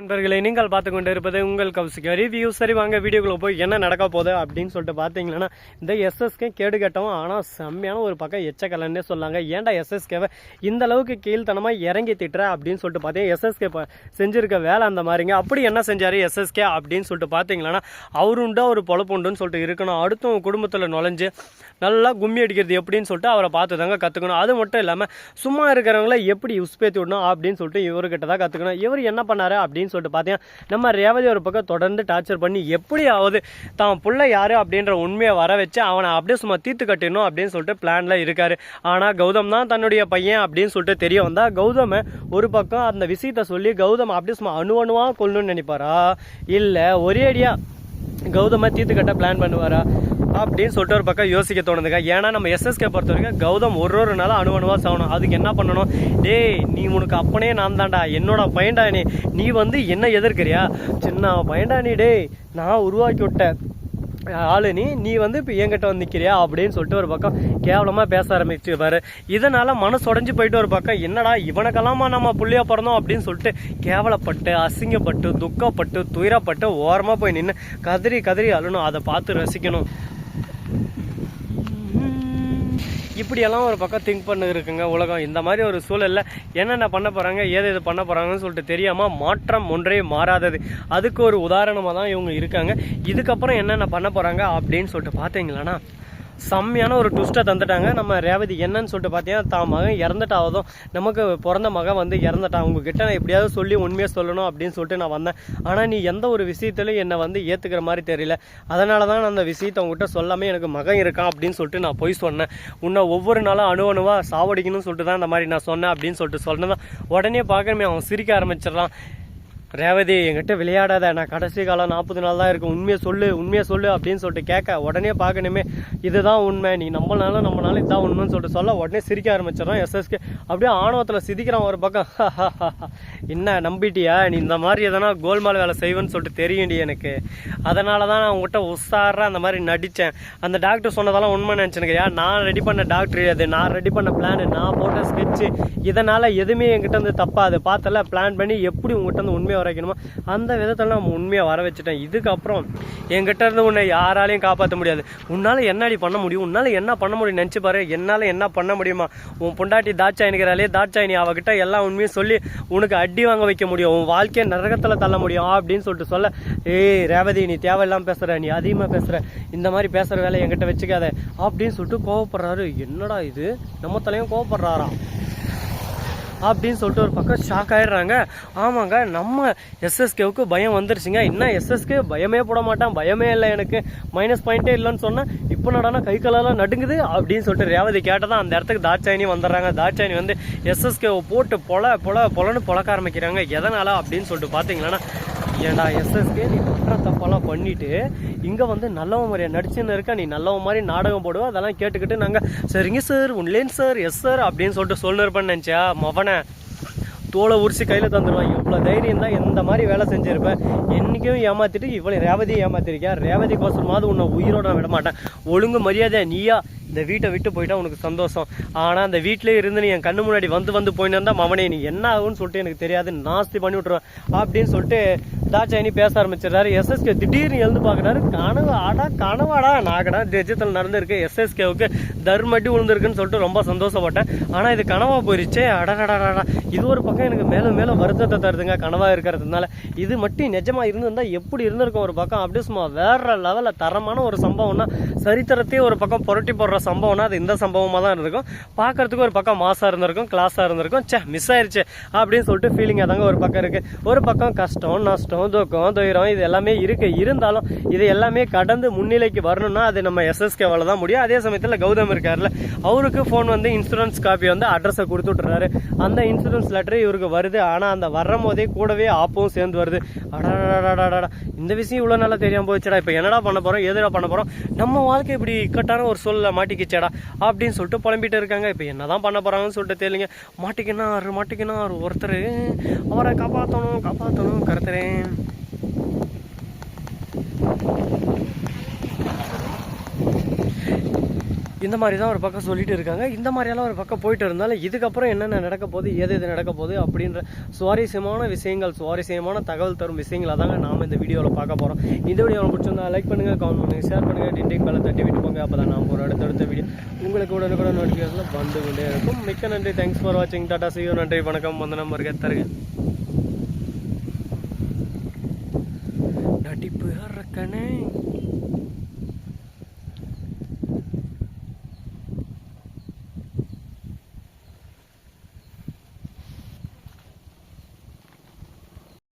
நண்பர்களை நீங்கள் பார்த்து கொண்டு இருப்பது உங்கள் கவுசிக்கு ரிவ்யூ சரி வாங்க வீடியோக்குள்ள போய் என்ன நடக்க போகுது அப்படின்னு சொல்லிட்டு பார்த்தீங்கன்னா இந்த எஸ்எஸ்கே கேடு கட்டவும் ஆனால் செம்மையான ஒரு பக்கம் எச்சக்கலன்னே சொல்லாங்க. ஏன்டா எஸ்எஸ்கேவை இந்த அளவுக்கு கீழ்த்தனமாக இறங்கி திட்டுற அப்படின்னு சொல்லிட்டு பார்த்தீங்கன்னா எஸ்எஸ்கே செஞ்சிருக்க வேலை அந்த மாதிரிங்க. அப்படி என்ன செஞ்சார் எஸ்எஸ்கே அப்படின்னு சொல்லிட்டு பார்த்தீங்கன்னா அவருண்டு அவர் பொழப்புண்டுன்னு சொல்லிட்டு இருக்கணும். அடுத்தவங்க குடும்பத்தில் நுழைஞ்சு நல்லா கும்மி அடிக்கிறது எப்படின்னு சொல்லிட்டு அவரை பார்த்து தாங்க கற்றுக்கணும் அது மட்டும் இல்லாமல் சும்மா இருக்கிறவங்கள எப்படி உஸ்பேத்தி விடணும் அப்படின்னு சொல்லிட்டு இவர்கிட்ட தான் கற்றுக்கணும் இவர் என்ன பண்ணார் அப்படின்னு சொல்லிட்டு பார்த்தீங்கன்னா நம்ம ரேவதி ஒரு பக்கம் தொடர்ந்து டார்ச்சர் பண்ணி எப்படியாவது தான் பிள்ளை யார் அப்படின்ற உண்மையை வர வச்சு அவனை அப்படியே சும்மா தீர்த்து கட்டிடணும் அப்படின்னு சொல்லிட்டு பிளானில் இருக்கார். ஆனால் கௌதம் தான் தன்னுடைய பையன் அப்படின்னு சொல்லிட்டு தெரிய வந்தால் கௌதம ஒரு பக்கம் அந்த விஷயத்தை சொல்லி கௌதம் அப்படியே சும்மா அணு அணுவாக கொள்ளணும்னு நினைப்பாரா? இல்லை ஒரே அடியாக கௌதம தீர்த்து கட்ட பிளான் பண்ணுவாரா? அப்படின்னு சொல்லிட்டு ஒரு பக்கம் யோசிக்க தோணுதுங்க. ஏன்னா நம்ம எஸ்எஸ்கே பொறுத்த வரைக்கும் கௌதம் ஒரு ஒரு நாள் அணு அணுவாக சாகணும். அதுக்கு என்ன பண்ணணும்? டேய் நீ உனக்கு அப்பனே நான் தான்டா. என்னோட பையன்டா நீ. நீ வந்து என்ன எதிர்க்கிறியா? சின்ன பையன்டா நீ டேய். நான் உருவாக்கி விட்டேன் ஆளு நீ. நீ வந்து இப்போ என்கிட்ட வந்து நிற்கிறியா அப்படின்னு சொல்லிட்டு ஒரு பக்கம் கேவலமாக பேச ஆரம்பிச்சுப்பாரு இதனால் மனசு உடஞ்சி போயிட்டு ஒரு பக்கம் என்னடா இவனுக்கெல்லாமா நம்ம புள்ளியா பிறந்தோம் அப்படின்னு சொல்லிட்டு கேவலப்பட்டு அசிங்கப்பட்டு துக்கப்பட்டு துயரப்பட்டு ஓரமாக போய் நின்று கதறி கதறி அழணும் அதை பார்த்து ரசிக்கணும். இப்படியெல்லாம் ஒரு பக்கம் திங்க் பண்ண இருக்குங்க உலகம். இந்த மாதிரி ஒரு சூழலில் என்னென்ன பண்ண போகிறாங்க ஏது எது பண்ண போகிறாங்கன்னு சொல்லிட்டு தெரியாமல் மாற்றம் ஒன்றே மாறாதது. அதுக்கு ஒரு உதாரணமாக தான் இவங்க இருக்காங்க. இதுக்கப்புறம் என்னென்ன பண்ண போகிறாங்க அப்படின்னு சொல்லிட்டு பார்த்தீங்களான்னா செம்மையான ஒரு ட்விஸ்ட்டை தந்துட்டாங்க. நம்ம ரேவதி என்னன்னு சொல்லிட்டு பார்த்தீங்கன்னா தான் மகன் இறந்துட்டாவதும் நமக்கு பிறந்த மகன் வந்து இறந்துட்டான். உங்ககிட்ட நான் எப்படியாவது சொல்லி உண்மையை சொல்லணும் அப்படின்னு சொல்லிட்டு நான் வந்தேன். ஆனால் நீ எந்த ஒரு விஷயத்துலையும் என்னை வந்து ஏற்றுக்கிற மாதிரி தெரியல. அதனால தான் நான் அந்த விஷயத்தை உங்ககிட்ட சொல்லாமல் எனக்கு மகன் இருக்கான் அப்படின்னு சொல்லிட்டு நான் போய் சொன்னேன். உன்னை ஒவ்வொரு நாளும் அணு அணுவாக சாவடிக்கணும்னு சொல்லிட்டு தான் இந்த மாதிரி நான் சொன்னேன் அப்படின்னு சொல்லிட்டு சொன்னதான் உடனே பார்க்கணுமே அவன் சிரிக்க ஆரம்பிச்சிடறான். ரேவதி என்கிட்ட விளையாடாத. நான் கடைசி காலம் நாற்பது நாள் தான் இருக்கும் உண்மையை சொல்லு உண்மையை சொல்லு அப்படின்னு சொல்லிட்டு கேட்க. உடனே பார்க்கணுமே இதுதான் உண்மை. நீ நம்மளாலும் நம்மளால இதுதான் உண்மைன்னு சொல்லிட்டு சொல்ல உடனே சிரிக்க ஆரம்பிச்சிடறான் எஸ்எஸ்கே அப்படியே ஆணவத்தில் சிரிக்கிறான் ஒரு பக்கம். என்ன நம்பிட்டியா? நீ இந்த மாதிரி எதனா கோல்மால் வேலை செய்வேன்னு சொல்லிட்டு தெரியும்டி எனக்கு. அதனால தான் நான் உங்ககிட்ட உஷாராக அந்த மாதிரி நடித்தேன் அந்த டாக்டர் சொன்னதெல்லாம் உண்மை நினச்சினுக்கிறியா நான் ரெடி பண்ண டாக்டர் அது நான் ரெடி பண்ண பிளான் நான் போட்ட ஸ்கெட்சு இதனால் எதுவுமே என்கிட்ட வந்து தப்பாது. பார்த்தல பிளான் பண்ணி எப்படி உங்ககிட்ட வந்து உண்மையை வர வைக்கணுமோ அந்த விதத்தில் நான் உண்மையை வர வச்சுட்டேன். இதுக்கப்புறம் என்கிட்ட இருந்து உன்னை யாராலையும் காப்பாற்ற முடியாது. உன்னால் என்னடி பண்ண முடியும்? உன்னால் என்ன பண்ண முடியும்? நினச்சி பாரு. என்னால் என்ன பண்ண முடியுமா? உன் பொண்டாட்டி தாட்சாயினிக்கிறாலே தாட்சாயினி அவகிட்ட எல்லா உண்மையும் சொல்லி உனக்கு அடி வாங்க வைக்க முடியும். உன் வாழ்க்கையை நரகத்தில் தள்ள முடியும் அப்படின்னு சொல்லிட்டு சொல்ல ஏய் ரேவதி நீ தேவையில்லாம பேசுற. நீ அதிகமாக பேசுற. இந்த மாதிரி பேசுற வேலை என்கிட்ட வச்சுக்காத. அப்படின்னு சொல்லிட்டு கோவப்படுறாரு. என்னடா இது? நம்ம தலையும் கோவப்படுறாராம். அப்படின்னு சொல்லிட்டு ஒரு பக்கம் ஷாக் ஆயிடுறாங்க. ஆமாங்க நம்ம எஸ்எஸ்கேவுக்கு பயம் வந்துருச்சுங்க. இன்னும் எஸ்எஸ்கே பயமே போட மாட்டான். பயமே இல்லை எனக்கு. மைனஸ் பாயிண்டே இல்லைன்னு சொன்னேன் இப்போ நடனா கை காலெல்லாம் நடுங்குது அப்படின்னு சொல்லிட்டு ரேவதி கேட்டதான் அந்த இடத்துக்கு தாட்சாயினி வந்துடுறாங்க. தாட்சாயினி வந்து எஸ்எஸ்கேவை போட்டு பொல பொல பொலன்னு பொழக்க ஆரம்பிக்கிறாங்க. எதனால அப்படின்னு சொல்லிட்டு பார்த்தீங்கன்னா ஏன்டா எஸ்எஸ்கே நீ பண்ணுற தப்பெல்லாம் பண்ணிட்டு இங்கே வந்து நல்லவன் மாதிரியா நடிச்சுன்னு இருக்க நீ நல்லவன் மாதிரி நாடகம் போடுவோம் அதெல்லாம் கேட்டுக்கிட்டு நாங்கள் சரிங்க சார் உன்லேன் சார் எஸ் சார் அப்படின்னு சொல்லிட்டு சொல்லிருப்பேன்னு நினச்சா மவனை தோலை உரிச்சு கையில் தந்துடுவாங்க இவ்வளோ தைரியம் தான் எந்த மாதிரி வேலை செஞ்சுருப்பேன் என்றைக்கும் ஏமாத்திட்டு இவ்வளோ ரேவதியை ஏமாத்திருக்கியா? ரேவதி கோசமாவது உன்னை உயிரோட நான் விட மாட்டேன் ஒழுங்கு மரியாதை நீயா? இந்த வீட்டை விட்டு போயிட்டா உனக்கு சந்தோஷம். ஆனால் அந்த வீட்டிலே இருந்து நீ என் கண்ணு முன்னாடி வந்து வந்து போயின்னு இருந்தால் மவனே நீ என்ன ஆகும்னு சொல்லிட்டு எனக்கு தெரியாது. நாஸ்தி பண்ணி விட்ருவேன் அப்படின்னு சொல்லிட்டு தாட்சாயினி பேச ஆரம்பிச்சிடுறாரு. எஸ்எஸ்கே திடீர்னு எழுந்து பார்க்குறாரு. கனவு ஆடா கனவாடா நாகடா நிஜத்தில் நடந்திருக்கு. எஸ்எஸ்கேவுக்கு தர்மட்டி விழுந்திருக்குன்னு சொல்லிட்டு ரொம்ப சந்தோஷப்பட்டேன். ஆனால் இது கனவாக போயிருச்சே. அடடடாடா இது ஒரு பக்கம் எனக்கு மேலும் மேலும் வருத்தத்தை தருதுங்க கனவாக இருக்கிறதுனால. இது மட்டும் நிஜமாக இருந்திருந்தால் எப்படி இருந்திருக்கும் ஒரு பக்கம்? அப்படியே சும்மா வேற லெவலில் தரமான ஒரு சம்பவம்னா சரித்திரத்தையே ஒரு பக்கம் புரட்டி போடுற சம்பவம்னா அது இந்த சம்பவமாக தான் இருந்திருக்கும். பார்க்கறதுக்கு ஒரு பக்கம் மாசாக இருந்திருக்கும் கிளாஸாக இருந்திருக்கும். சே மிஸ் ஆயிருச்சு அப்படின்னு சொல்லிட்டு ஃபீலிங்காக தாங்க ஒரு பக்கம் இருக்குது ஒரு பக்கம் கஷ்டம் நஷ்டம் துக்கம் துயரம் இது எல்லாமே இருக்குது இருந்தாலும் இது எல்லாமே கடந்து முன்னிலைக்கு வரணும்னா அது நம்ம எஸ்எஸ்கேவால தான் முடியும். அதே சமயத்தில் கௌதம் இருக்காருல்ல அவருக்கு ஃபோன் வந்து இன்சூரன்ஸ் காப்பி வந்து அட்ரஸை கொடுத்து அந்த இன்சூரன்ஸ் லெட்டர் இவருக்கு வருது. ஆனால் அந்த வரும் போதே கூடவே ஆப்பும் சேர்ந்து வருது. அடாடாடாடாடா இந்த விஷயம் இவ்வளோ நல்லா தெரியாமல் போச்சுடா இப்போ என்னடா பண்ண போகிறோம் எதுடா பண்ண போகிறோம் நம்ம வாழ்க்கை இப்படி இக்கட்டான ஒரு சூழலை மாட்டிக்கிச்சேடா அப்படின்னு சொல்லிட்டு புலம்பிட்டு இருக்காங்க இப்போ என்னதான் பண்ண போகிறாங்கன்னு சொல்லிட்டு தெரியலங்க மாட்டிக்கினார் மாட்டிக்கினார் ஒருத்தர் அவரை காப்பாற்றணும் காப்பாற்றணும் கருத்துறேன் இந்த மாதிரி தான் ஒரு பக்கம் சொல்லிட்டு இருக்காங்க. இந்த மாதிரியெல்லாம் ஒரு பக்கம் போயிட்டு இருந்தாலும் இதுக்கப்புறம் என்னென்ன நடக்க போகுது எது எது நடக்க போகுது அப்படின்ற சுவாரஸ்யமான விஷயங்கள் சுவாரஸ்யமான தகவல் தரும் விஷயங்களை தாங்க நாம் இந்த வீடியோவில் பார்க்க போகிறோம் இந்த வீடியோ பிடிச்சிருந்தா லைக் பண்ணுங்கள் கமெண்ட் பண்ணுங்கள் ஷேர் பண்ணுங்கள் டிண்டிங் மேலே தட்டி விட்டு போங்க. அப்போ தான் நாம் ஒரு அடுத்தடுத்த வீடியோ உங்களுக்கு உடனுக்குடன் நோட்டிஃபிகேஷனில் வந்து கொண்டே இருக்கும். மிக்க நன்றி. தேங்க்ஸ் ஃபார் வாட்சிங் டாட்டா சியூ நன்றி வணக்கம். வந்த நம்பருக்கு தருங்க करने